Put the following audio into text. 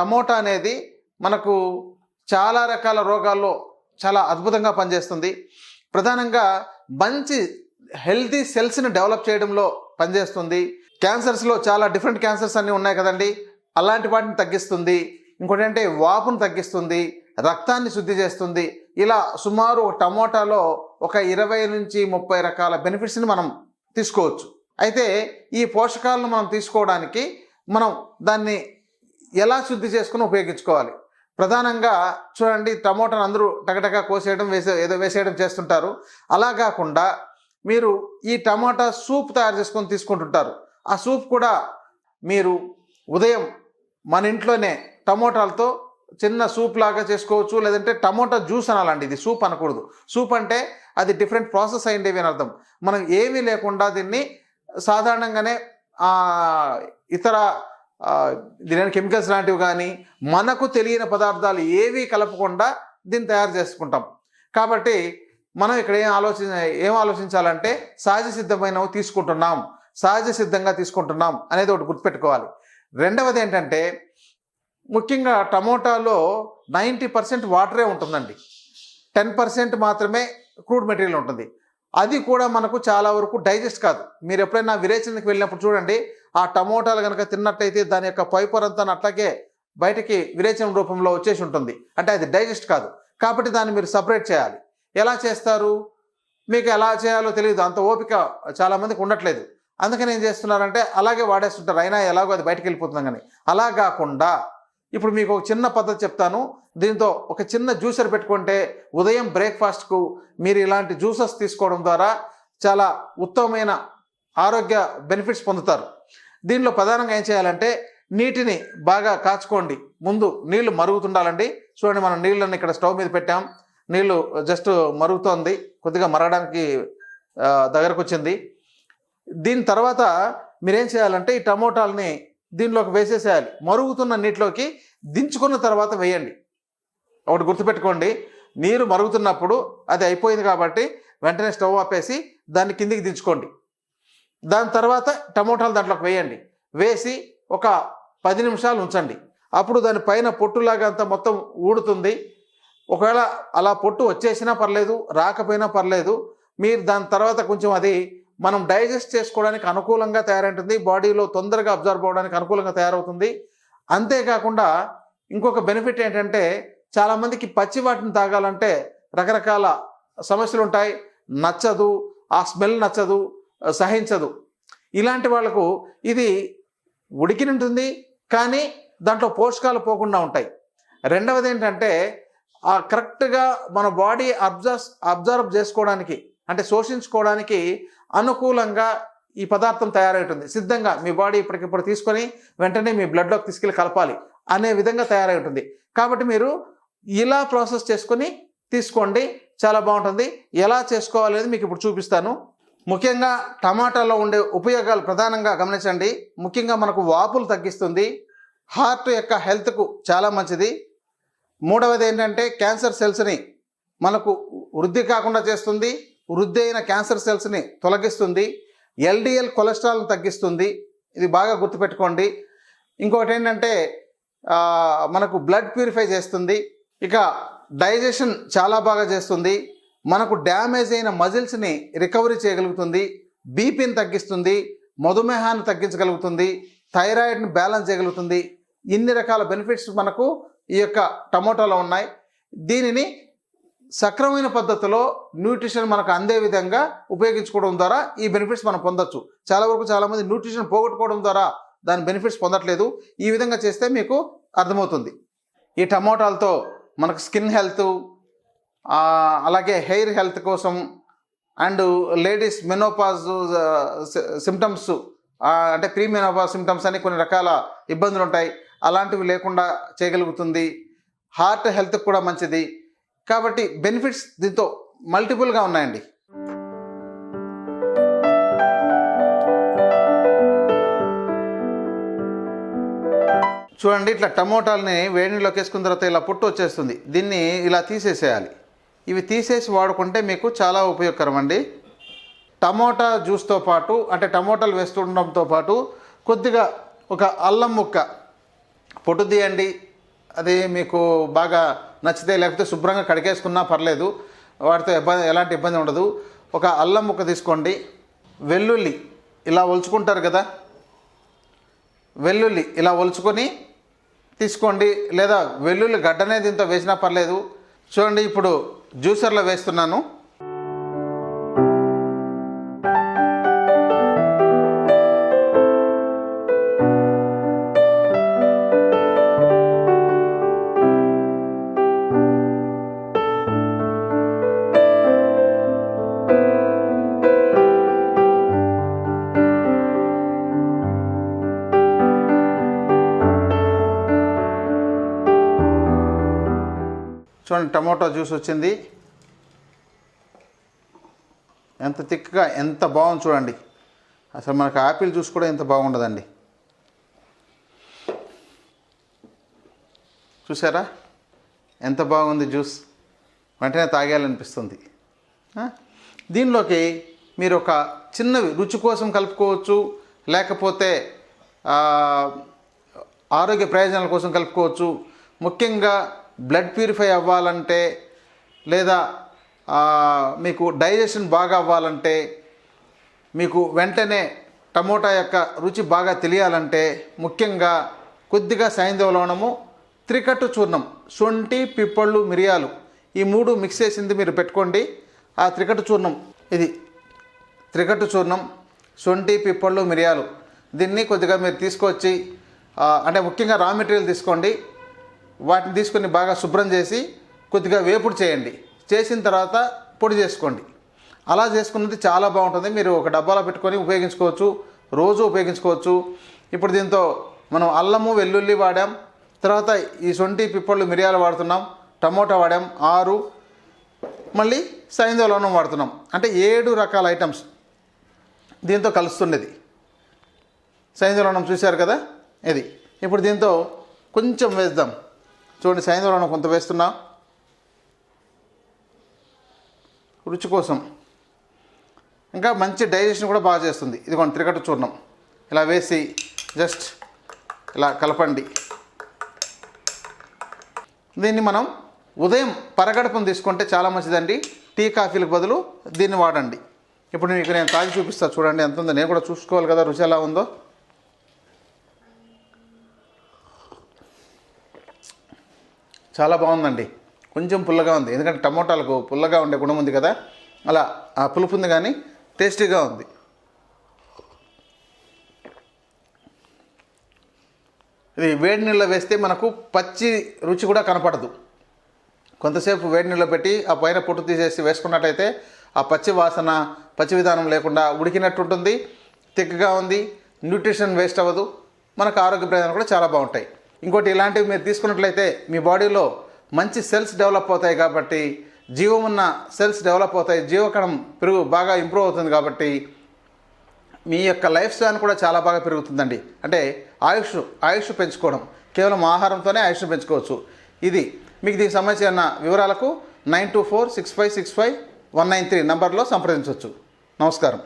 Tomato అనేది మనకు చాలా రకాల రోగాల్లో చాలా అద్భుతంగా పనిచేస్తుంది. ప్రధానంగా మంచి హెల్తీ సెల్స్ని డెవలప్ చేయడంలో పనిచేస్తుంది. క్యాన్సర్స్లో చాలా డిఫరెంట్ క్యాన్సర్స్ అన్నీ ఉన్నాయి కదండి. అలాంటి వాటిని తగ్గిస్తుంది. ఇంకోటి అంటే వాపును తగ్గిస్తుంది రక్తాన్ని శుద్ధి చేస్తుంది. ఇలా సుమారు టమోటాలో ఒక ఇరవై నుంచి ముప్పై రకాల బెనిఫిట్స్ని మనం తీసుకోవచ్చు. అయితే ఈ పోషకాలను మనం తీసుకోవడానికి మనం దాన్ని ఎలా శుద్ధి చేసుకుని ఉపయోగించుకోవాలి? ప్రధానంగా చూడండి టమోటాను అందరూ టగటగా కోసేయడం వేసే ఏదో వేసేయడం చేస్తుంటారు. అలా కాకుండా మీరు ఈ టమాటా సూప్ తయారు చేసుకొని తీసుకుంటుంటారు. ఆ సూప్ కూడా మీరు ఉదయం మన ఇంట్లోనే టమోటాలతో చిన్న సూప్ లాగా చేసుకోవచ్చు. లేదంటే టమోటా జ్యూస్ అనాలండి ఇది సూప్ అనకూడదు. సూప్ అంటే అది డిఫరెంట్ ప్రాసెస్ అయిండేవి అని అర్థం. మనం ఏమీ లేకుండా దీన్ని సాధారణంగానే ఇతర దీని కెమికల్స్ లాంటివి కానీ మనకు తెలియని పదార్థాలు ఏవి కలపకుండా దీన్ని తయారు చేసుకుంటాం. కాబట్టి మనం ఇక్కడ ఏం ఆలోచన ఏం ఆలోచించాలంటే సహజ సిద్ధమైనవి తీసుకుంటున్నాం. సహజ సిద్ధంగా తీసుకుంటున్నాం అనేది ఒకటి గుర్తుపెట్టుకోవాలి. రెండవది ఏంటంటే ముఖ్యంగా టమోటాలో నైంటీ పర్సెంట్ వాటరే ఉంటుందండి. టెన్ పర్సెంట్ మాత్రమే క్రూడ్ మెటీరియల్ ఉంటుంది. అది కూడా మనకు చాలా వరకు డైజెస్ట్ కాదు. మీరు ఎప్పుడైనా విరేచనకి వెళ్ళినప్పుడు చూడండి ఆ టమోటాలు కనుక తిన్నట్టయితే దాని యొక్క పైపర్ అంతా అట్లాగే బయటికి విరేచన రూపంలో వచ్చేసి ఉంటుంది. అంటే అది డైజెస్ట్ కాదు. కాబట్టి దాన్ని మీరు సపరేట్ చేయాలి. ఎలా చేస్తారు? మీకు ఎలా చేయాలో తెలియదు. అంత ఓపిక చాలామందికి ఉండట్లేదు. అందుకని ఏం చేస్తున్నారంటే అలాగే వాడేస్తుంటారు. అయినా ఎలాగో అది బయటకు వెళ్ళిపోతుంది కానీ అలా కాకుండా ఇప్పుడు మీకు ఒక చిన్న పద్ధతి చెప్తాను. దీంతో ఒక చిన్న జ్యూసర్ పెట్టుకుంటే ఉదయం బ్రేక్ఫాస్ట్కు మీరు ఇలాంటి జ్యూసెస్ తీసుకోవడం ద్వారా చాలా ఉత్తమమైన ఆరోగ్య బెనిఫిట్స్ పొందుతారు. దీనిలో ప్రధానంగా ఏం చేయాలంటే నీటిని బాగా కాచుకోండి. ముందు నీళ్ళు మరుగుతుండాలండి. చూడండి మనం నీళ్ళని ఇక్కడ స్టవ్ మీద పెట్టాం. నీళ్ళు జస్ట్ మరుగుతోంది. కొద్దిగా మరగడానికి దగ్గరకు వచ్చింది దీని తర్వాత మీరేం చేయాలంటే ఈ టమోటాలని దీనిలోకి వేసేసేయాలి. మరుగుతున్న నీటిలోకి దించుకున్న తర్వాత వేయండి. ఒకటి గుర్తుపెట్టుకోండి. నీరు మరుగుతున్నప్పుడు అది అయిపోయింది కాబట్టి వెంటనే స్టవ్ ఆపేసి దాన్ని కిందికి దించుకోండి. దాని తర్వాత టమోటాలు దాంట్లోకి వేయండి. వేసి ఒక పది నిమిషాలు ఉంచండి. అప్పుడు దాని పైన పొట్టులాగా అంతా మొత్తం ఊడుతుంది. ఒకవేళ అలా పొట్టు వచ్చేసినా పర్లేదు రాకపోయినా పర్లేదు మీరు దాని తర్వాత కొంచెం అది మనం డైజెస్ట్ చేసుకోవడానికి అనుకూలంగా తయారైంటుంది. బాడీలో తొందరగా అబ్జర్వ్ అవ్వడానికి అనుకూలంగా తయారవుతుంది. అంతేకాకుండా ఇంకొక బెనిఫిట్ ఏంటంటే చాలామందికి పచ్చి వాటిని తాగాలంటే రకరకాల సమస్యలు ఉంటాయి నచ్చదు ఆ స్మెల్ నచ్చదు సహించదు. ఇలాంటి వాళ్ళకు ఇది ఉడికిని ఉంటుంది కానీ దాంట్లో పోషకాలు పోకుండా ఉంటాయి. రెండవది ఏంటంటే ఆ కరెక్ట్గా మన బాడీ అబ్జర్వ్ అబ్జర్వ్ చేసుకోవడానికి అంటే శోషించుకోవడానికి అనుకూలంగా ఈ పదార్థం తయారవుతుంది సిద్ధంగా మీ బాడీ ఇప్పటికిప్పుడు తీసుకొని వెంటనే మీ బ్లడ్లోకి తీసుకెళ్ళి కలపాలి అనే విధంగా తయారై ఉంటుంది కాబట్టి మీరు ఇలా ప్రాసెస్ చేసుకొని తీసుకోండి చాలా బాగుంటుంది. ఎలా చేసుకోవాలి అనేది మీకు ఇప్పుడు చూపిస్తాను. ముఖ్యంగా టమాటాలో ఉండే ఉపయోగాలు ప్రధానంగా గమనించండి. ముఖ్యంగా మనకు వాపులు తగ్గిస్తుంది. హార్ట్ యొక్క హెల్త్కు చాలా మంచిది. మూడవది ఏంటంటే క్యాన్సర్ సెల్స్ని మనకు వృద్ధి కాకుండా చేస్తుంది. వృద్ధి అయిన క్యాన్సర్ సెల్స్ని తొలగిస్తుంది. ఎల్డిఎల్ కొలెస్ట్రాల్ని తగ్గిస్తుంది. ఇది బాగా గుర్తుపెట్టుకోండి. ఇంకొకటి ఏంటంటే మనకు బ్లడ్ ప్యూరిఫై చేస్తుంది. ఇక డైజెషన్ చాలా బాగా చేస్తుంది. మనకు డ్యామేజ్ అయిన మజిల్స్ని రికవరీ చేయగలుగుతుంది బీపీని తగ్గిస్తుంది మధుమేహాన్ని తగ్గించగలుగుతుంది థైరాయిడ్ని బ్యాలెన్స్ చేయగలుగుతుంది. ఇన్ని రకాల బెనిఫిట్స్ మనకు ఈ యొక్క టమోటాలో ఉన్నాయి. దీనిని సక్రమైన పద్ధతిలో న్యూట్రిషన్ మనకు అందే విధంగా ఉపయోగించుకోవడం ద్వారా ఈ బెనిఫిట్స్ మనం పొందొచ్చు. చాలా వరకు చాలామంది న్యూట్రిషన్ పోగొట్టుకోవడం ద్వారా దాని బెనిఫిట్స్ పొందట్లేదు. ఈ విధంగా చేస్తే మీకు అర్థమవుతుంది. ఈ టమోటాలతో మనకు స్కిన్ హెల్త్ అలాగే హెయిర్ హెల్త్ కోసం అండ్ లేడీస్ మెనోపాజ్ సిమ్టమ్స్ అంటే ప్రీ మెనోపాజ్ సిమ్టమ్స్ అని కొన్ని రకాల ఇబ్బందులు ఉంటాయి అలాంటివి లేకుండా చేయగలుగుతుంది. హార్ట్ హెల్త్ కూడా మంచిది. కాబట్టి బెనిఫిట్స్ దీంతో మల్టిపుల్గా ఉన్నాయండి. చూడండి ఇట్లా టమోటాలని వేడిలోకి వేసుకున్న తర్వాత ఇలా పుట్టు వచ్చేస్తుంది. దీన్ని ఇలా తీసేసేయాలి. ఇవి తీసేసి వాడుకుంటే మీకు చాలా ఉపయోగకరం అండి టమోటా జ్యూస్తో పాటు అంటే టమోటాలు వేస్తుండడంతో పాటు కొద్దిగా ఒక అల్లం ముక్క పొట్టు తీయండి. అది మీకు బాగా నచ్చితే లేకపోతే శుభ్రంగా కడిగేసుకున్నా పర్లేదు. వాటితో ఇబ్బంది ఎలాంటి ఇబ్బంది ఉండదు. ఒక అల్లం ముక్క తీసుకోండి. వెల్లుల్లి ఇలా ఒలుచుకుంటారు కదా. వెల్లుల్లి ఇలా ఒలుచుకొని తీసుకోండి. లేదా వెల్లుల్లి గడ్డనే దీంతో వేసినా పర్లేదు. చూడండి ఇప్పుడు జ్యూసర్లో వేస్తున్నాను. చూడండి టమోటా జ్యూస్ వచ్చింది. ఎంత థిక్గా ఎంత బాగుంది చూడండి. అసలు మనకు ఆపిల్ జ్యూస్ కూడా ఎంత బాగుండదండి. చూసారా? ఎంత బాగుంది జ్యూస్. వెంటనే తాగేయాలనిపిస్తుంది. దీనిలోకి మీరు ఒక చిన్నవి రుచి కోసం కలుపుకోవచ్చు లేకపోతే ఆరోగ్య ప్రయోజనాల కోసం కలుపుకోవచ్చు. ముఖ్యంగా బ్లడ్ ప్యూరిఫై అవ్వాలంటే లేదా మీకు డైజెషన్ బాగా అవ్వాలంటే మీకు వెంటనే టమోటా యొక్క రుచి బాగా తెలియాలంటే ముఖ్యంగా కొద్దిగా సాయంత్రం లవణము త్రికట్టు చూర్ణం శొంఠి పిప్పళ్ళు మిరియాలు ఈ మూడు మిక్స్ చేసింది మీరు పెట్టుకోండి. ఆ త్రికట్టు చూర్ణం ఇది త్రికట్టు చూర్ణం శొంఠి పిప్పళ్ళు మిరియాలు దీన్ని కొద్దిగా మీరు తీసుకొచ్చి అంటే ముఖ్యంగా రా మెటీరియల్ తీసుకోండి. వాటిని తీసుకొని బాగా శుభ్రం చేసి కొద్దిగా వేపుడు చేయండి. చేసిన తర్వాత పొడి చేసుకోండి. అలా చేసుకున్నది చాలా బాగుంటుంది. మీరు ఒక డబ్బాలో పెట్టుకొని ఉపయోగించుకోవచ్చు. రోజు ఉపయోగించుకోవచ్చు. ఇప్పుడు దీంతో మనం అల్లము వెల్లుల్లి వాడాం. తర్వాత ఈ సొంటి పిప్పళ్ళు మిరియాలు వాడుతున్నాం. టమోటా వాడాం. ఆరు. మళ్ళీ సైంధవలోనం వాడుతున్నాం. అంటే ఏడు రకాల ఐటమ్స్ దీంతో కలుస్తుండేది. సైంధవలోనం చూశారు కదా? ఇది. ఇప్పుడు దీంతో కొంచెం వేద్దాం. చూడండి సాయంత్రం కొంత వేస్తున్నా. రుచి కోసం. ఇంకా మంచి డైజెషన్ కూడా బాగా చేస్తుంది. ఇదిగోండి త్రికట్టు చూర్ణం. ఇలా వేసి జస్ట్ ఇలా కలపండి. దీన్ని మనం ఉదయం పరగడపం తీసుకుంటే చాలా మంచిదండి. టీ కాఫీలకు బదులు దీన్ని వాడండి. ఇప్పుడు మీకు నేను తాగి చూపిస్తా చూడండి ఎంత ఉందో. నేను కూడా చూసుకోవాలి కదా రుచి ఎలా ఉందో. చాలా బాగుందండి. కొంచెం పుల్లగా ఉంది. ఎందుకంటే టమోటాలకు పుల్లగా ఉండే గుణం ఉంది కదా. అలా ఆ పులుపు ఉంది కానీ టేస్టీగా ఉంది. ఇది వేడి నీళ్ళలో వేస్తే మనకు పచ్చి రుచి కూడా కనపడదు. కొంతసేపు వేడి నీళ్ళలో పెట్టి ఆ పైన పొట్టు తీసేసి వేసుకున్నట్టయితే ఆ పచ్చి వాసన పచ్చి విధానం లేకుండా ఉడికినట్టు ఉంటుంది. తిక్కగా ఉంది. న్యూట్రిషన్ వేస్ట్ అవ్వదు. మనకు ఆరోగ్య ప్రయోజనాలు కూడా చాలా బాగుంటాయి. ఇంకోటి ఇలాంటివి మీరు తీసుకున్నట్లయితే మీ బాడీలో మంచి సెల్స్ డెవలప్ అవుతాయి కాబట్టి జీవం ఉన్న సెల్స్ డెవలప్ అవుతాయి జీవకణం పెరుగు బాగా ఇంప్రూవ్ అవుతుంది కాబట్టి మీ యొక్క లైఫ్ స్పాన్ కూడా చాలా బాగా పెరుగుతుందండి. అంటే ఆయుష్ ఆయుష్ పెంచుకోవడం కేవలం ఆహారంతోనే ఆయుష్ పెంచుకోవచ్చు. ఇది మీకు దీనికి సంబంధించిన వివరాలకు nine two four six five six five one nine three నంబర్లో సంప్రదించవచ్చు. నమస్కారం.